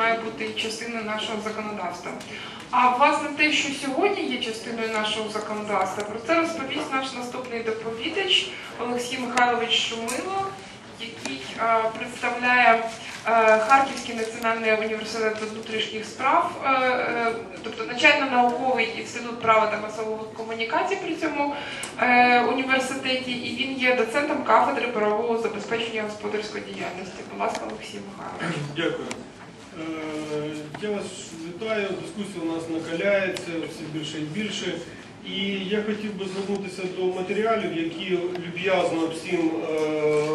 має бути частиною нашого законодавства. А власне те, що сьогодні є частиною нашого законодавства, про це розповість наш наступний доповідач Олексій Михайлович Шумило, який е, представляє е, Харківський національний університет внутрішніх справ, е, е, тобто навчально-науковий інститут права та масових комунікацій при цьому е, університеті, і він є доцентом кафедри правового забезпечення господарської діяльності. Будь ласка, Олексій Михайлович. Дякую. Е, Я вас вітаю. Дискусія у нас накаляється все більше і більше. І я хотів би звернутися до матеріалів, які люб'язно всім е,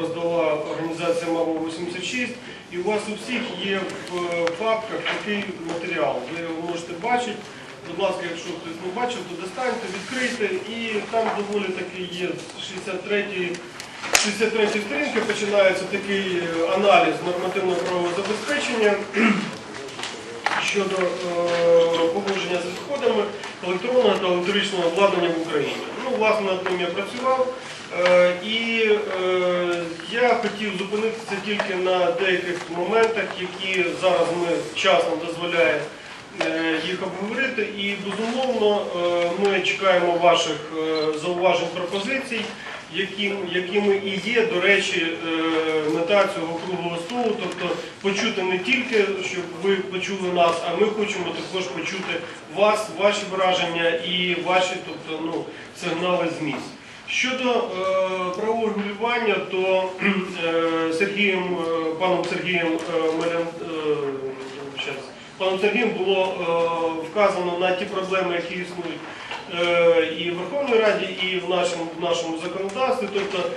роздала організація МАВО 86. І у вас у всіх є в е, папках такий матеріал. Ви його можете бачити. Будь ласка, якщо хтось не бачив, то достаньте, відкрийте. І там доволі таки є 63 63 сторінки починається такий е, аналіз нормативного правового забезпечення щодо е, поводження з відходами електронного та електричного обладнання в Україні. Ну, власне, над ним я працював. Е, і я хотів зупинитися тільки на деяких моментах, які зараз ми час нам дозволяє їх обговорити. І безумовно ми чекаємо ваших зауважень пропозицій, яким, якими і є, до речі, е, мета цього круглого столу, тобто почути не тільки, щоб ви почули нас, а ми хочемо також почути вас, ваші враження і ваші тобто, ну, сигнали з місць. Щодо е, правового регулювання, то е, Сергієм, е, паном Сергієм е, Малян, е, паном Сергієм було е, вказано на ті проблеми, які існують і в Верховній Раді, і в нашому, в нашому законодавстві. Тобто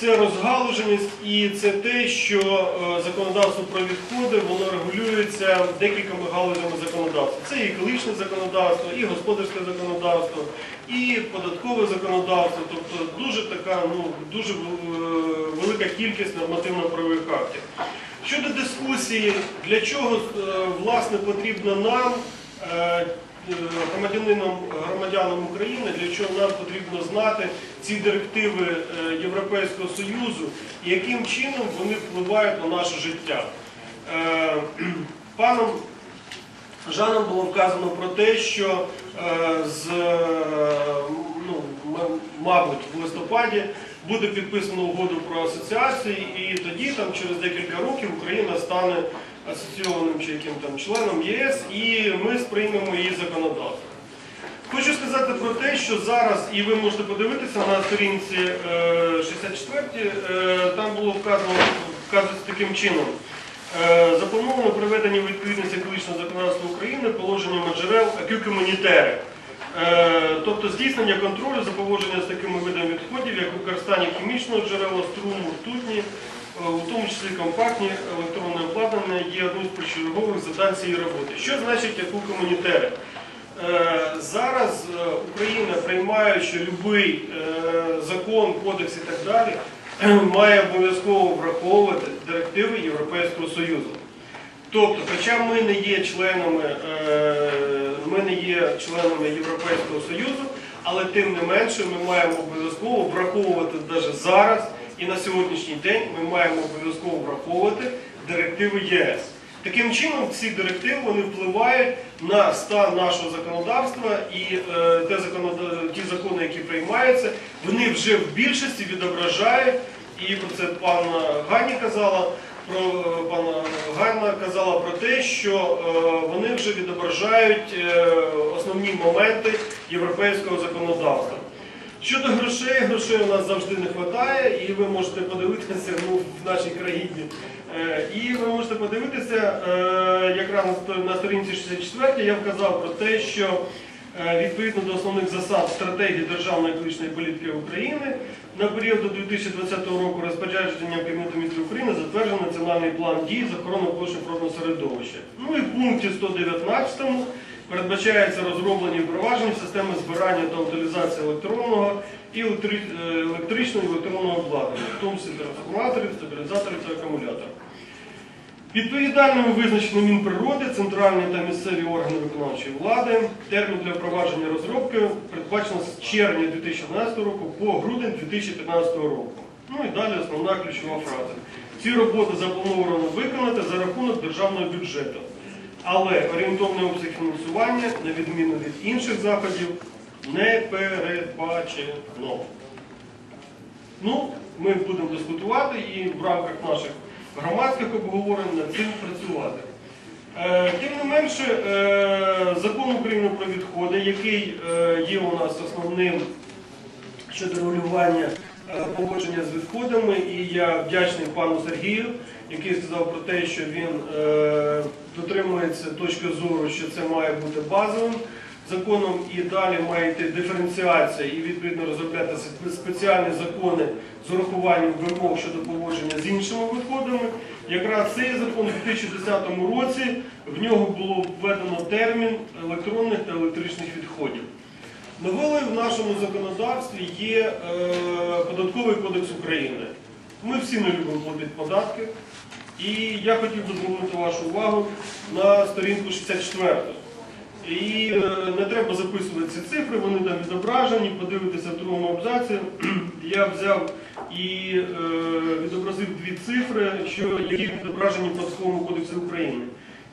це розгалуженість і це те, що е, законодавство про відходи воно регулюється декількома галузями законодавства. Це і екологічне законодавство, і господарське законодавство, і податкове законодавство. Тобто дуже така, ну дуже е, велика кількість нормативно-правових актів. Щодо дискусії, для чого е, власне потрібно нам, е, громадянинам, громадянам України, для чого нам потрібно знати ці директиви е, Європейського Союзу і яким чином вони впливають на наше життя. Е, Паном Жаном було вказано про те, що з, ну, мабуть, в листопаді буде підписано угоду про асоціацію, і тоді, там, через декілька років, Україна стане асоційованим чи яким там членом ЄС, і ми сприймемо її законодавство. Хочу сказати про те, що зараз, і ви можете подивитися на сторінці е, 64, е, там було вказано, вказується таким чином. Е, Заплановано приведення у відповідність екологічного законодавства України положеннями джерел акюкомунітери. Тобто здійснення контролю за поводження з такими видами відходів, як використання хімічного джерела, струму, ртутні, е, у тому числі компактні електронне обладнання є одним з першочергових завдань цієї роботи. Що значить акюкомунітери? Е, Зараз е, Україна приймає, що будь-який закон, кодекс і так далі має обов'язково враховувати директиви Європейського Союзу. Тобто, хоча ми не є членами, е, ми не є членами Європейського Союзу, але тим не менше ми маємо обов'язково враховувати навіть зараз і на сьогоднішній день ми маємо обов'язково враховувати директиви ЄС. Таким чином, ці директиви вони впливають на стан нашого законодавства і е, ті закони, які приймаються, вони вже в більшості відображають, і про це пана Гані казала, про е, пана Ганна казала про те, що е, вони вже відображають е, основні моменти європейського законодавства. Щодо грошей, грошей у нас завжди не вистачає, і ви можете подивитися ну, в нашій країні. Е, І ви можете подивитися, е, якраз на сторінці 64 я вказав про те, що е, відповідно до основних засад стратегії державної екологічної політики України на період до 2020 року розпорядженням Кабінету міністрів України затверджений національний план дій з охорони природного середовища. Ну і в пункті 119 передбачається розроблення і впровадження системи збирання та утилізації електронного і е, електричного і електронного обладнання, в тому числі трансформаторів, стабілізаторів та акумуляторів. Відповідальними визначено Мінприроди, центральні та місцеві органи виконавчої влади. Термін для впровадження розробки передбачено з червня 2011 року по грудень 2015 року. Ну і далі основна ключова фраза. Ці роботи заплановано виконати за рахунок державного бюджету. Але орієнтовний обсяг фінансування, на відміну від інших заходів, не передбачено. Ну, ми будемо дискутувати і в рамках наших громадських обговорень над цим працювати. Е, Тим не менше, е, закон України про відходи, який е, є у нас основним щодо регулювання поводження з відходами, і я вдячний пану Сергію, який сказав про те, що він е, дотримується точки зору, що це має бути базовим законом, і далі має йти диференціація і відповідно розроблятися спеціальні закони з урахуванням вимог щодо поводження з іншими відходами. Якраз цей закон у 2010 році в нього було введено термін електронних та електричних відходів. Новелою в нашому законодавстві є е, податковий кодекс України. Ми всі не любимо платити податки. І я хотів би звернути вашу увагу на сторінку 64. І е, не треба записувати ці цифри, вони там відображені, подивитися в другому абзаці. Я взяв і е, відобразив дві цифри, що які відображені в Податковому кодексі України.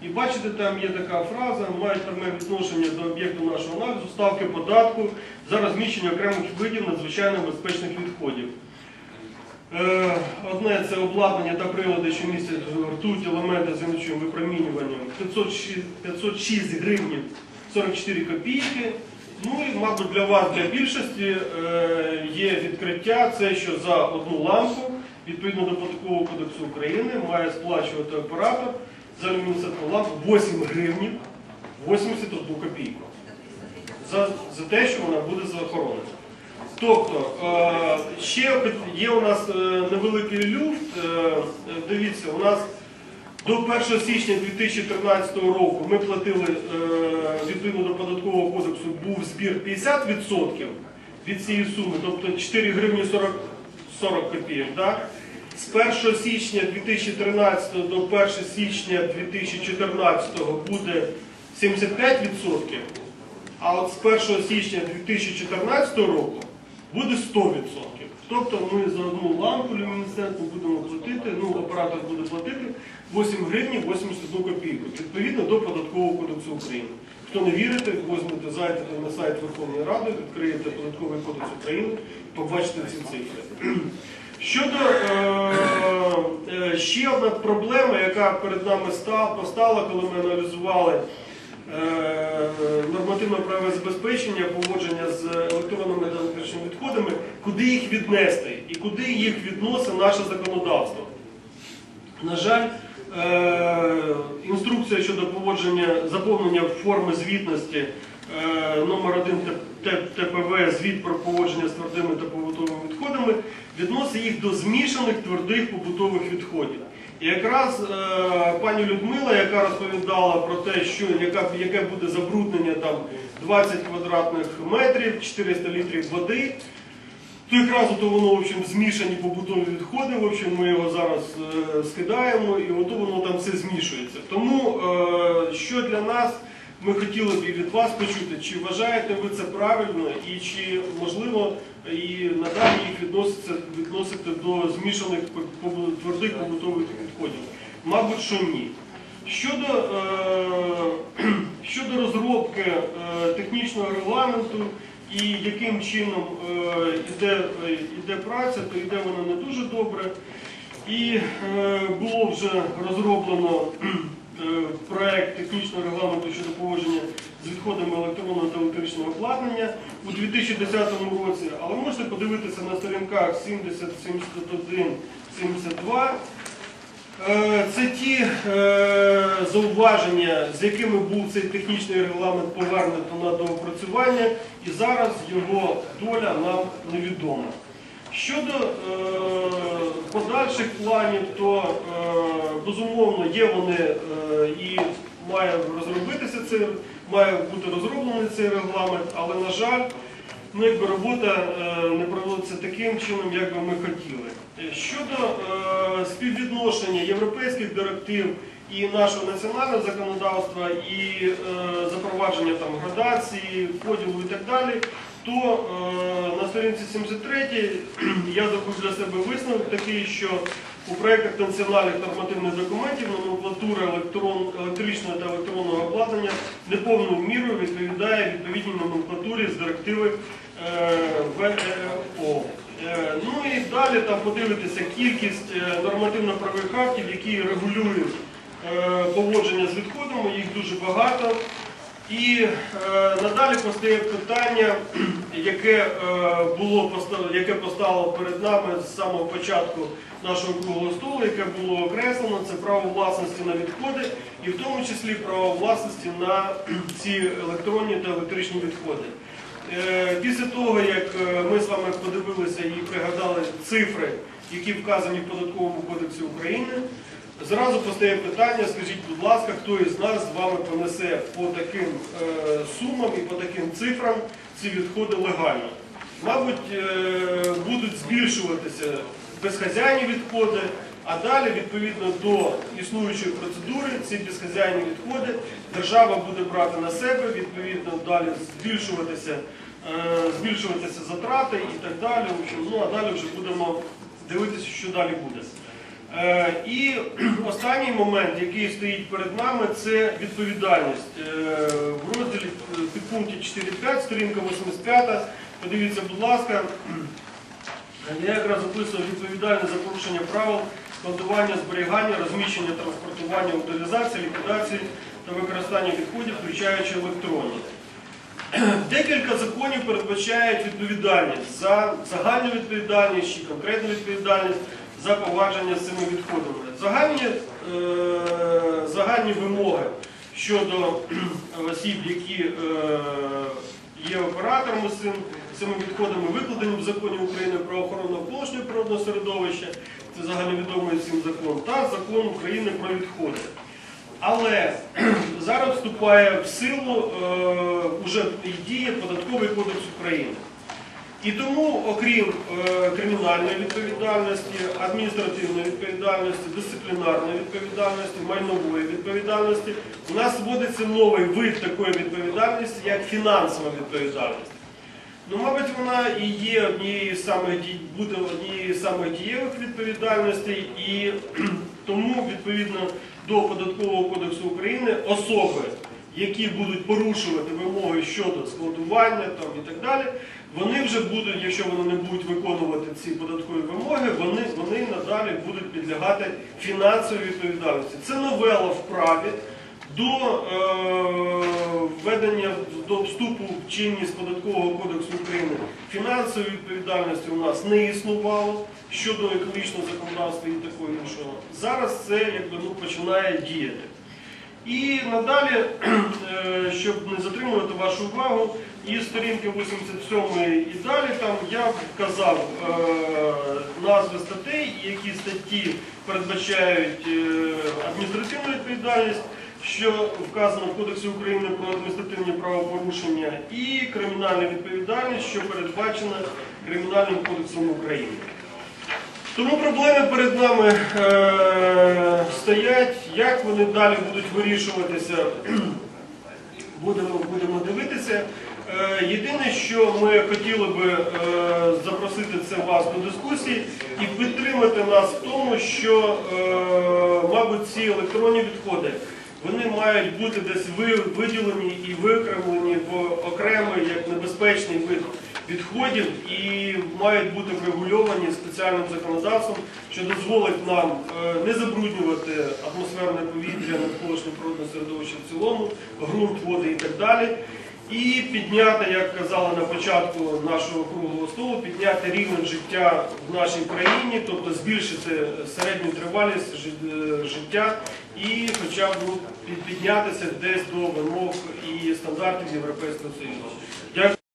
І бачите, там є така фраза, мають пряме відношення до об'єкту нашого аналізу, ставки податку за розміщення окремих видів надзвичайно безпечних відходів. Е, Одне це обладнання та прилади, що містять ртуть, елементи з іночим випромінюванням 506, 506 гривнів 44 копійки. Ну і, мабуть, для вас, для більшості е, є відкриття, це що за одну лампу, відповідно до Податкового кодексу України, має сплачувати оператор за люмінесцентну лампу 8 гривнів 81 копійку. За, за те, що вона буде заохоронена. Тобто, е, ще є у нас е, невеликий люфт. Е, Дивіться, у нас до 1 січня 2013 року ми платили відповідно до податкового кодексу був збір 50% від цієї суми, тобто 4 гривні 40, 40 копійок. Так? З 1 січня 2013 до 1 січня 2014 буде 75%. А от з 1 січня 2014 року буде 100%. Тобто ми за одну лампу люмінесцентну будемо платити, ну оператор буде платити 8 гривень 81 копійку, відповідно до Податкового кодексу України. Хто не вірите, візьмете, зайдете на сайт Верховної Ради, відкриєте Податковий кодекс України, побачите ці цифри. Щодо е, е, ще одна проблема, яка перед нами ста- постала, коли ми аналізували е, нормативно-правове забезпечення, поводження з електронними та відходами, куди їх віднести і куди їх відносить наше законодавство. На жаль, е, інструкція щодо поводження заповнення форми звітності номер 1 ТПВ звіт про поводження з твердими та побутовими відходами відносить їх до змішаних твердих побутових відходів. І якраз е, пані Людмила, яка розповідала про те, що яке буде забруднення там 20 квадратних метрів, 400 літрів води, то якраз ото воно в общем, змішані побутові відходи, в общем, ми його зараз е, скидаємо і ото воно там все змішується. Тому е, що для нас ми хотіли б і від вас почути, чи вважаєте ви це правильно і чи можливо і надалі їх відноситься, відносити до змішаних твердих побутових відходів? Мабуть, що ні. Щодо, е, щодо розробки е, технічного регламенту і яким чином е, іде, е, праця, то йде вона не дуже добре. І е, було вже розроблено е, проект технічного регламенту щодо поводження з відходами електронного та електричного обладнання у 2010 році, але можете подивитися на сторінках 70, 71, 72. Е, Це ті е, зауваження, з якими був цей технічний регламент повернуто на доопрацювання, і зараз його доля нам невідома. Щодо е, подальших планів, то е, безумовно є вони е, і має розробитися цей, має бути розроблений цей регламент, але на жаль, ну, якби робота е, не проводиться таким чином, як би ми хотіли. Щодо співвідношення європейських директив і нашого національного законодавства, і запровадження там градації, поділу і так далі, то сторінці 73 я зробив для себе висновок такий, що у проєктах національних нормативних документів номенклатура електрон, електричного та електронного обладнання неповною мірою відповідає відповідній номенклатурі з директиви е, ВЕО. Е, Ну і далі там подивитися кількість е, нормативно-правових актів, які регулюють поводження з відходами, їх дуже багато. І е, надалі постає питання, яке е, було яке постало перед нами з самого початку нашого круглого столу, яке було окреслено, це право власності на відходи, і в тому числі право власності на ці електронні та електричні відходи. Е, Після того, як е, ми з вами подивилися і пригадали цифри, які вказані в Податковому кодексі України, зразу постає питання, скажіть, будь ласка, хто із нас з вами понесе по таким е, сумам і по таким цифрам ці відходи легально? Мабуть, е, будуть збільшуватися безхазяйні відходи, а далі, відповідно до існуючої процедури, ці безхазяйні відходи держава буде брати на себе, відповідно далі збільшуватися, е, збільшуватися затрати і так далі. Ну а далі вже будемо дивитися, що далі буде. Е, І останній момент, який стоїть перед нами, це відповідальність. Е, В розділі е, підпункті 4.5, сторінка 85, подивіться, будь ласка, я якраз описував відповідальність за порушення правил складування, зберігання, розміщення, транспортування, утилізації, ліквідації та використання відходів, включаючи електронні. Декілька законів передбачають відповідальність за загальну відповідальність чи конкретну відповідальність за повадження з цими відходами. Загальні, е, загальні вимоги щодо осіб, які е, є операторами з цим, цими відходами, викладені в законі України про охорону навколишнього природного середовища, це загальновідомий всім закон, та закон України про відходи. Але зараз вступає в силу е, уже і діє податковий кодекс України. І тому, окрім е, кримінальної відповідальності, адміністративної відповідальності, дисциплінарної відповідальності, майнової відповідальності, у нас вводиться новий вид такої відповідальності, як фінансова відповідальність. Ну, мабуть, вона і є однією з самих буде однією з самих дієвих відповідальностей, і тому, відповідно до Податкового кодексу України, особи, які будуть порушувати вимоги щодо складування там, і так далі, вони вже будуть, якщо вони не будуть виконувати ці податкові вимоги, вони, вони надалі будуть підлягати фінансовій відповідальності. Це новела в праві до е, введення до вступу в чинність податкового кодексу України фінансової відповідальності у нас не існувало щодо екологічного законодавства і такого іншого. Зараз це якби ну починає діяти. І надалі, е, щоб не затримувати вашу увагу, із сторінки 87 і далі там я вказав е, назви статей, які статті передбачають е, адміністративну відповідальність, що вказано в Кодексі України про адміністративні правопорушення, і кримінальна відповідальність, що передбачена Кримінальним кодексом України. Тому проблеми перед нами е, стоять, як вони далі будуть вирішуватися, будемо, будемо дивитися. Е, єдине, що ми хотіли би е, запросити це вас до дискусії і підтримати нас в тому, що, е, мабуть, ці електронні відходи вони мають бути десь виділені і викремлені в окремий як небезпечний вид відходів і мають бути врегульовані спеціальним законодавством, що дозволить нам е, не забруднювати атмосферне повітря, навколишнє природне середовище в цілому, ґрунт, води і так далі. І підняти, як казали на початку нашого круглого столу, підняти рівень життя в нашій країні, тобто збільшити середню тривалість е, життя і хоча б ну, піднятися десь до вимог і стандартів Європейського Союзу.